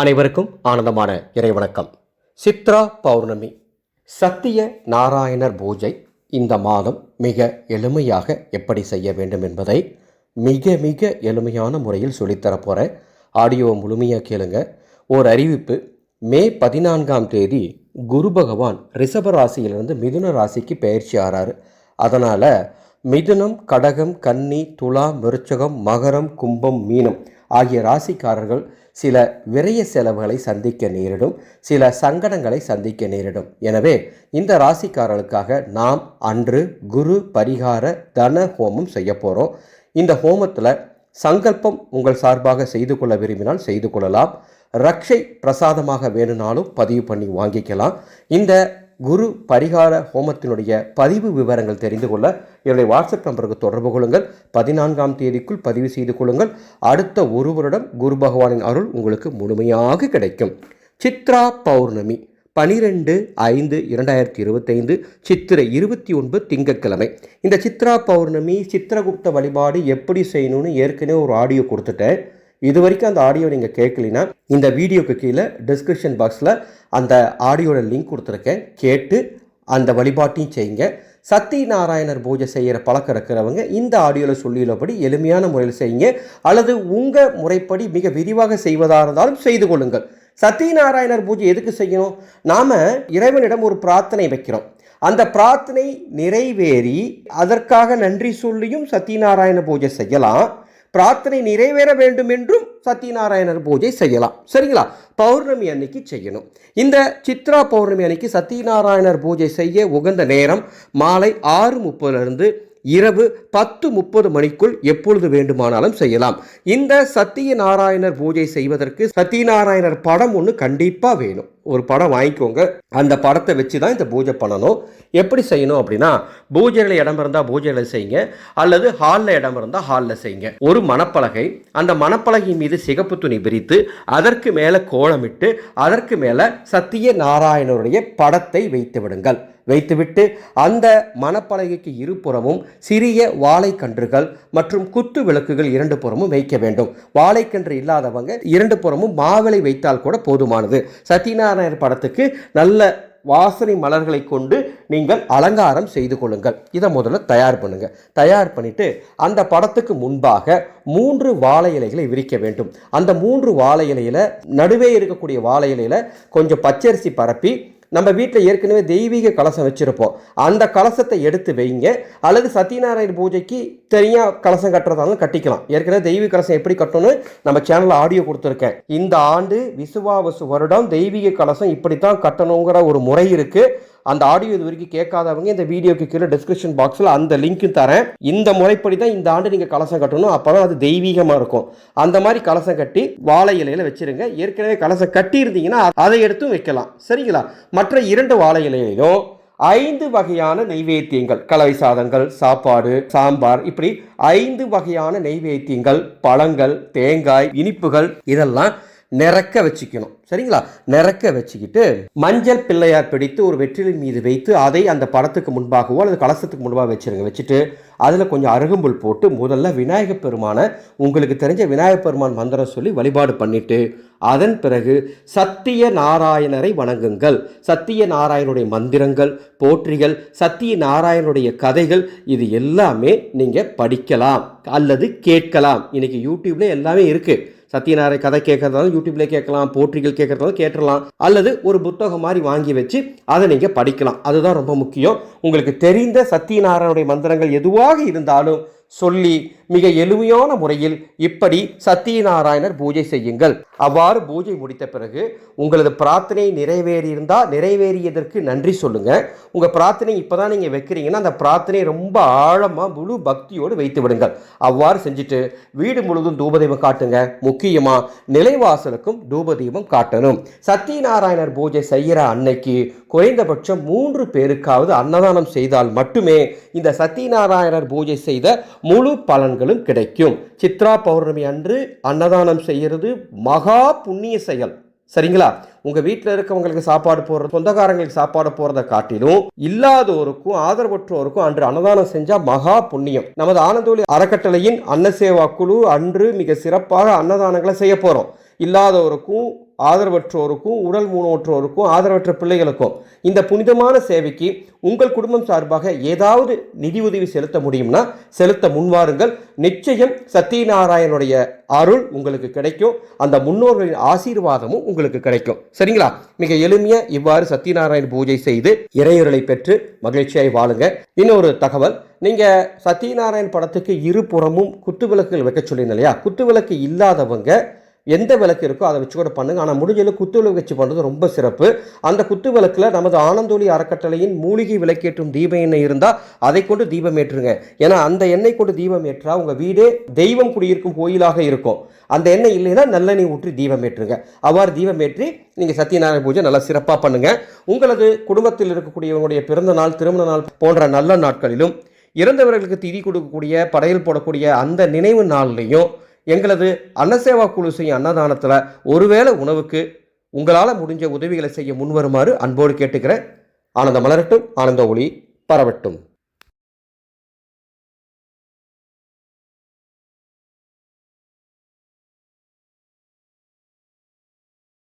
அனைவருக்கும் ஆனந்தமான இறைவணக்கம். சித்ரா பௌர்ணமி. சத்திய நாராயணர் பூஜை இந்த மாதம் மிக எளிமையாக எப்படி செய்ய வேண்டும் என்பதை மிக மிக எளிமையான முறையில் சொல்லித்தரப் போகிறேன் ஆடியோவை முழுமையாக கேளுங்க. ஓர் அறிவிப்பு மே பதினான்காம் தேதி குரு பகவான் ரிஷப ராசியிலிருந்து மிதுன ராசிக்கு பயிற்சி ஆறாரு. அதனால் மிதுனம் கடகம் கன்னி துலா மிருச்சகம் மகரம் கும்பம் மீனம் ஆகிய ராசிக்காரர்கள் சில விரைய செலவுகளை சந்திக்க நேரிடும் சில சங்கடங்களை சந்திக்க நேரிடும். எனவே இந்த ராசிக்காரர்களுக்காக நாம் அன்று குரு பரிகார தன ஹோமம் செய்ய போகிறோம் இந்த ஹோமத்தில் சங்கல்பம் உங்கள் சார்பாக செய்து கொள்ள விரும்பினால் செய்து கொள்ளலாம். ரக்ஷை பிரசாதமாக வேணும்னாலும் பதிவு பண்ணி வாங்கிக்கலாம். இந்த குரு பரிகார ஹோமத்தினுடைய பதிவு விவரங்கள் தெரிந்து கொள்ள என்னுடைய வாட்ஸ்அப் நம்பருக்கு தொடர்பு கொள்ளுங்கள். பதினான்காம் தேதிக்குள் பதிவு செய்து கொள்ளுங்கள். அடுத்த ஒரு வருடம் குரு பகவானின் அருள் உங்களுக்கு முழுமையாக கிடைக்கும். சித்ரா பௌர்ணமி பனிரெண்டு ஐந்து இரண்டாயிரத்தி இருபத்தைந்து சித்திரை இருபத்தி ஒன்பது திங்கட்கிழமை. இந்த சித்ரா பௌர்ணமி சித்திரகுப்த வழிபாடு எப்படி செய்யணும்னு ஏற்கனவே ஒரு ஆடியோ கொடுத்துட்டேன். இது வரைக்கும் அந்த ஆடியோ நீங்கள் கேட்கலினா இந்த வீடியோக்கு கீழே டிஸ்கிரிப்ஷன் பாக்ஸில் அந்த ஆடியோட லிங்க் கொடுத்துருக்கேன். கேட்டு அந்த வழிபாட்டையும் செய்யுங்க. சத்தி நாராயணர் பூஜை செய்கிற பழக்கம் இருக்கிறவங்க இந்த ஆடியோவில் சொல்லியுள்ளபடி எளிமையான முறையில் செய்யுங்க. அல்லது உங்கள் முறைப்படி மிக விரிவாக செய்வதாக இருந்தாலும் செய்து கொள்ளுங்கள். சத்தியநாராயணர் பூஜை எதுக்கு செய்யணும்? நாம் இறைவனிடம் ஒரு பிரார்த்தனை வைக்கிறோம். அந்த பிரார்த்தனை நிறைவேறி அதற்காக நன்றி சொல்லியும் சத்தியநாராயண பூஜை செய்யலாம். பிரார்த்தனை நிறைவேற வேண்டும் என்றும் சத்தியநாராயணர் பூஜை செய்யலாம். சரிங்களா? பௌர்ணமி அன்னைக்கு செய்யணும். இந்த சித்ரா பௌர்ணமி அன்னைக்கு சத்தியநாராயணர் பூஜை செய்ய உகந்த நேரம் மாலை ஆறு முப்பதுலேருந்து இரவு பத்து முப்பது மணிக்குள் எப்பொழுது வேண்டுமானாலும் செய்யலாம். இந்த சத்திய நாராயணர் பூஜை செய்வதற்கு சத்தியநாராயணர் படம் ஒன்று கண்டிப்பாக வேணும். ஒரு படம் வாங்கிக்கோங்க. அந்த படத்தை வச்சு தான் இந்த பூஜை பண்ணணும். எப்படி செய்யணும் அப்படின்னா பூஜையில் இடம் இருந்தால் பூஜையில் செய்யுங்க. அல்லது ஹாலில் இடம் இருந்தால் ஹாலில் செய்யுங்க. ஒரு மணப்பலகை அந்த மணப்பலகை மீது சிகப்பு துணி விரித்து அதற்கு மேலே கோலமிட்டு அதற்கு மேலே சத்திய நாராயணருடைய படத்தை வைத்து விடுங்கள். வைத்துவிட்டு அந்த மணப்பலகைக்கு இருபுறமும் சிறிய வாழைக்கன்றுகள் மற்றும் குத்து விளக்குகள் இரண்டு புறமும் வைக்க வேண்டும். வாழைக்கன்று இல்லாதவங்க இரண்டு புறமும் மாவிளை வைத்தால் கூட போதுமானது. சத்யநாராயணர் படத்துக்கு நல்ல வாசனை மலர்களை கொண்டு நீங்கள் அலங்காரம் செய்து கொள்ளுங்கள். இதை முதல்ல தயார் பண்ணுங்க. தயார் பண்ணிட்டு அந்த படத்துக்கு முன்பாக மூன்று வாழை இலைகளை விரிக்க வேண்டும். அந்த மூன்று வாழை இலையில நடுவே இருக்கக்கூடிய வாழை இலையில கொஞ்சம் பச்சரிசி பரப்பி நம்ம வீட்டில் ஏற்கனவே தெய்வீக கலசம் வச்சுருப்போம். அந்த கலசத்தை எடுத்து வைங்க. அல்லது சத்யநாராயண பூஜைக்கு தனியாக கலசம் கட்டுறதாலும் கட்டிக்கலாம். ஏற்கனவே தெய்வீக கலசம் எப்படி கட்டணும்னு நம்ம சேனலில் ஆடியோ கொடுத்துருக்கேன். இந்த ஆண்டு விசுவாவசு வருடம் தெய்வீக கலசம் இப்படி தான் கட்டணுங்கிற ஒரு முறை இருக்குது அந்த ஆடியோ இது வரைக்கும் கேட்காதவங்க இந்த வீடியோக்கு கீழே டிஸ்கிரிப்ஷன் பாக்ஸில் அந்த லிங்க்கும் தரேன். இந்த முறைப்படி தான் இந்த ஆண்டு நீங்கள் கலசம் கட்டணும். அப்போ தான் அது தெய்வீகமாக இருக்கும். அந்த மாதிரி கலசம் கட்டி வாழை இலையில் வச்சிருங்க. ஏற்கனவே கலசம் கட்டி இருந்தீங்கன்னா அதை எடுத்தும் வைக்கலாம். சரிங்களா? மற்ற இரண்டு வாழை இலையிலும் ஐந்து வகையான நெய்வேத்தியங்கள் கலவை சாதங்கள் சாப்பாடு சாம்பார் இப்படி ஐந்து வகையான நெய்வேத்தியங்கள் பழங்கள் தேங்காய் இனிப்புகள் இதெல்லாம் நிறக்க வச்சுக்கணும். சரிங்களா? நிறக்க வச்சுக்கிட்டு மஞ்சள் பிள்ளையார் பிடித்து ஒரு வெற்றிலை மீது வைத்து அதை அந்த படத்துக்கு முன்பாகவோ அல்லது கலசத்துக்கு முன்பாக வச்சுருங்க. வச்சுட்டு அதில் கொஞ்சம் அருகம்புல் போட்டு முதல்ல விநாயகப் பெருமானை உங்களுக்கு தெரிஞ்ச விநாயகப் பெருமான் மந்திரம் சொல்லி வழிபாடு பண்ணிவிட்டு அதன் பிறகு சத்திய நாராயணரை வணங்குங்கள். சத்திய நாராயணனுடைய மந்திரங்கள் போற்றிகள் சத்திய நாராயணனுடைய கதைகள் இது எல்லாமே நீங்கள் படிக்கலாம் அல்லது கேட்கலாம். இன்றைக்கி யூடியூப்பில் எல்லாமே இருக்குது சத்யநாராய கதை கேட்கறதாலும் யூடியூப்ல கேட்கலாம் போற்றிகள் கேட்கறதாலும் கேட்டுடலாம் அல்லது ஒரு புத்தகம் மாதிரி வாங்கி வச்சு அதை நீங்கள் படிக்கலாம். அதுதான் ரொம்ப முக்கியம். உங்களுக்கு தெரிந்த சத்யநாராயணுடைய மந்திரங்கள் எதுவாக இருந்தாலும் சொல்லி மிக எளிமையான முறையில் இப்படி சத்தியநாராயணர் பூஜை செய்யுங்கள். அவ்வாறு பூஜை முடித்த பிறகு உங்களது பிரார்த்தனை நிறைவேறியிருந்தால் நிறைவேறியதற்கு நன்றி சொல்லுங்கள் உங்கள் பிரார்த்தனை இப்போ தான் நீங்கள் வைக்கிறீங்கன்னா அந்த பிரார்த்தனை ரொம்ப ஆழமாக முழு பக்தியோடு வைத்து விடுங்கள். அவ்வாறு செஞ்சுட்டு வீடு முழுவதும் தூபதீபம் காட்டுங்க. முக்கியமாக நிலைவாசலுக்கும் தூபதீபம் காட்டணும். சத்தியநாராயணர் பூஜை செய்கிற அன்னைக்கு குறைந்தபட்சம் மூன்று பேருக்காவது அன்னதானம் செய்தால் மட்டுமே இந்த சத்தியநாராயணர் பூஜை செய்த முழு பலன்களும் கிடைக்கும். சித்ரா பௌர்ணமி அன்று அன்னதானம் செய்கிறது மகா புண்ணிய செயல். சரிங்களா? உங்கள் வீட்டில் இருக்கவங்களுக்கு சாப்பாடு போடுறது சொந்தக்காரங்களுக்கு சாப்பாடு போகிறத காட்டிலும் இல்லாதோருக்கும் ஆதரவற்றோருக்கும் அன்று அன்னதானம் செஞ்சால் மகா புண்ணியம். நமது ஆனந்தோலி அறக்கட்டளையின் அன்னசேவா குழு அன்று மிக சிறப்பாக அன்னதானங்களை செய்ய போகிறோம் இல்லாதவருக்கும் ஆதரவற்றோருக்கும் உடல் ஊனமுற்றோருக்கும் ஆதரவற்ற பிள்ளைகளுக்கும் இந்த புனிதமான சேவைக்கு உங்கள் குடும்பம் சார்பாக ஏதாவது நிதி உதவி செலுத்த முடியும்னா செலுத்த முன்வாருங்கள். நிச்சயம் சத்யநாராயணனுடைய அருள் உங்களுக்கு கிடைக்கும். அந்த முன்னோர்களின் ஆசீர்வாதமும் உங்களுக்கு கிடைக்கும். சரிங்களா? மிக எளிமைய இவ்வாறு சத்யநாராயண பூஜை செய்து இறையொருளை பெற்று மகிழ்ச்சியாய் வாழுங்க. இன்னொரு தகவல் நீங்க சத்யநாராயண் படத்துக்கு இருபுறமும் குத்துவிளக்குகள் வைக்க சொல்லியிருந்தேன் இல்லையா? குத்துவிளக்கு இல்லாதவங்க எந்த விளக்கு இருக்கோ அதை வச்சு கூட பண்ணுங்க. ஆனால் முடிஞ்சளவு குத்து விளக்கு வச்சு பண்ணுறது ரொம்ப சிறப்பு. அந்த குத்து விளக்கில் நமது ஆனந்தோலி அறக்கட்டளையின் மூலிகை விளக்கேற்றும் தீப எண்ணெய் இருந்தால் அதை கொண்டு தீபம் ஏற்றுங்க. ஏன்னா அந்த எண்ணெய் கொண்டு தீபம் ஏற்றா உங்கள் வீடே தெய்வம் குடியிருக்கும் கோயிலாக இருக்கும். அந்த எண்ணெய் இல்லைன்னா நல்லெண்ணெய் ஊற்றி தீபம் ஏற்றுங்க. அவ்வாறு தீபம் ஏற்றி நீங்கள் சத்யநாராயண பூஜை நல்லா சிறப்பாக பண்ணுங்கள் உங்களது குடும்பத்தில் இருக்கக்கூடியவங்களுடைய பிறந்த நாள் திருமண நாள் போன்ற நல்ல நாட்களிலும் இறந்தவர்களுக்கு திதி கொடுக்கக்கூடிய படையல் போடக்கூடிய அந்த நினைவு நாள்லையும் எங்களது அன்னசேவா குழு செய்யும் அன்னதானத்தில் ஒருவேளை உணவுக்கு உங்களால் முடிஞ்ச உதவிகளை செய்ய முன்வருமாறு அன்போடு கேட்டுக்கிறேன். ஆனந்த மலரட்டும் ஆனந்த ஒளி பரவட்டும்.